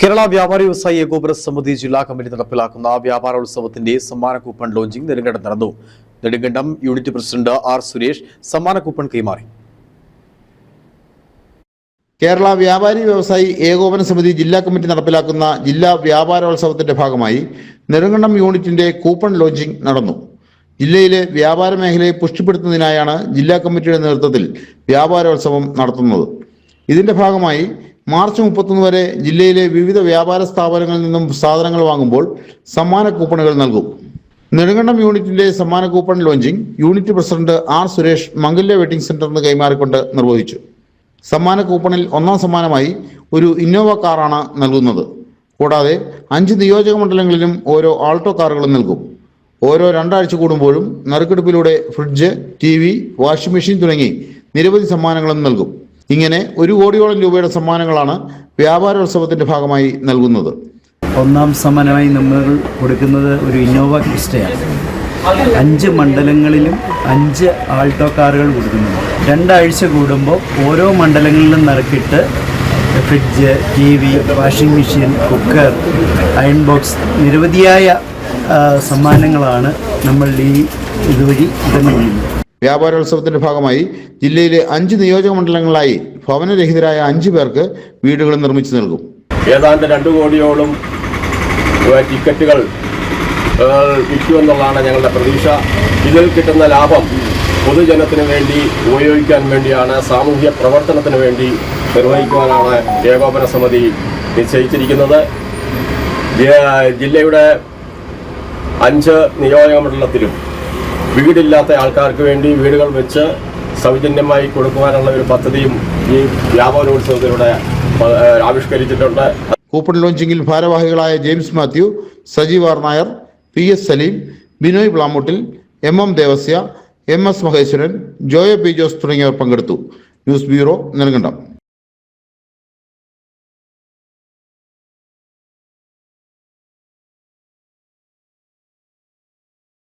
കേരള വ്യാപാരി വ്യവസായി ഏകോപന സമിതി ജില്ലാ കമ്മിറ്റി നടപ്പിലാക്കുന്ന വ്യാപാരോത്സവത്തിന്റെ സമ്മാന കൂപ്പൺ ലോഞ്ചിംഗ് നെടുങ്കണ്ടം നടന്നു. Nedumkandam unit president R Suresh സമ്മാന കൂപ്പൺ കൈമാറി. കേരള വ്യാപാരി വ്യവസായി ഏകോപന സമിതി ജില്ലാ കമ്മിറ്റി നടപ്പിലാക്കുന്ന ജില്ലാ വ്യാപാരോത്സവത്തിന്റെ ഭാഗമായി നെടുങ്കണ്ടം യൂണിറ്റിന്റെ കൂപ്പൺ ലോഞ്ചിംഗ് നടന്നു. ജില്ലയിലെ വ്യാപാര മേഖലയെ പുഷ്ടിപ്പെടുത്തുന്നതിനായാണ് ജില്ലാ കമ്മിറ്റിയുടെ നേതൃത്വത്തിൽ വ്യാപാരോത്സവം നടത്തുന്നത്. ഇതിന്റെ ഭാഗമായി മാർച്ച് മുപ്പത്തൊന്ന് വരെ ജില്ലയിലെ വിവിധ വ്യാപാര സ്ഥാപനങ്ങളിൽ നിന്നും സാധനങ്ങൾ വാങ്ങുമ്പോൾ സമ്മാന കൂപ്പണുകൾ നൽകും. നെടുങ്കണ്ടം യൂണിറ്റിന്റെ സമ്മാന coupon launching unit president R Suresh Mangalya wedding സെന്ററിന് കൈമാറിക്കൊണ്ട് നിർവഹിച്ചു. സമ്മാന കൂപ്പണിൽ ഒന്നാം സമ്മാനമായി ഒരു ഇന്നോവ കാറാണ് നൽകുന്നത്. കൂടാതെ അഞ്ച് നിയോജക മണ്ഡലങ്ങളിലും ഓരോ ആൾട്ടോ കാറുകളും നൽകും. ഓരോ രണ്ടാഴ്ച കൂടുമ്പോഴും നറുക്കെടുപ്പിലൂടെ fridge T V washing machine തുടങ്ങി നിരവധി സമ്മാനങ്ങളും നൽകും. ഇങ്ങനെ ഒരു കോടിയോളം രൂപയുടെ സമ്മാനങ്ങളാണ് വ്യാപാരോത്സവത്തിന്റെ ഭാഗമായി നൽകുന്നത്. ഒന്നാം സമ്മാനമായി നമ്മൾ കൊടുക്കുന്നത് ഒരു ഇന്നോവ ക്രിസ്റ്റയാണ്. അഞ്ച് മണ്ഡലങ്ങളിലും അഞ്ച് ആൾട്ടോ കാറുകൾ കൊടുക്കുന്നുണ്ട് രണ്ടാഴ്ച കൂടുമ്പോൾ ഓരോ മണ്ഡലങ്ങളിലും നിറക്കിട്ട് fridge T V washing machine cooker iron box നിരവധിയായ സമ്മാനങ്ങളാണ് നമ്മൾ ഈ ഇതുവഴി ചെയ്യുന്നത് വ്യാപാരോത്സവത്തിന്റെ ഭാഗമായി ജില്ലയിലെ അഞ്ച് നിയോജക മണ്ഡലങ്ങളിലായി ഭവനരഹിതരായ അഞ്ചു പേർക്ക് വീടുകൾ നിർമ്മിച്ചു നൽകും. ഏതാണ്ട് രണ്ടു കോടിയോളം ടിക്കറ്റുകൾ വിൽക്കുമെന്നുള്ളതാണ് ഞങ്ങളുടെ പ്രതീക്ഷ. ഇതിൽ കിട്ടുന്ന ലാഭം പൊതുജനത്തിന് വേണ്ടി ഉപയോഗിക്കാൻ വേണ്ടിയാണ് സാമൂഹ്യ പ്രവർത്തനത്തിന് വേണ്ടി നിർവഹിക്കുവാനാണ് ഏകോപന സമിതി നിശ്ചയിച്ചിരിക്കുന്നത്. ജില്ലയുടെ അഞ്ച് നിയോജക മണ്ഡലത്തിലും വീടില്ലാത്ത ആൾക്കാർക്ക് വേണ്ടി വീടുകൾ വെച്ച് സൗജന്യമായി കൊടുക്കുവാനുള്ള ഒരു പദ്ധതിയും ഈ വ്യാപാരോത്സവത്തിലൂടെ ആവിഷ്കരിച്ചിട്ടുണ്ട്. ഓപ്പൺ ലോഞ്ചിങ്ങിൽ ഭാരവാഹികളായ James Mathew Sajeev R Nair P S Saleem Binoy Plamoottil M M Devasya M S Maheswaran Joya P Jose തുടങ്ങിയവർ പങ്കെടുത്തു. News bureau Nedumkandam.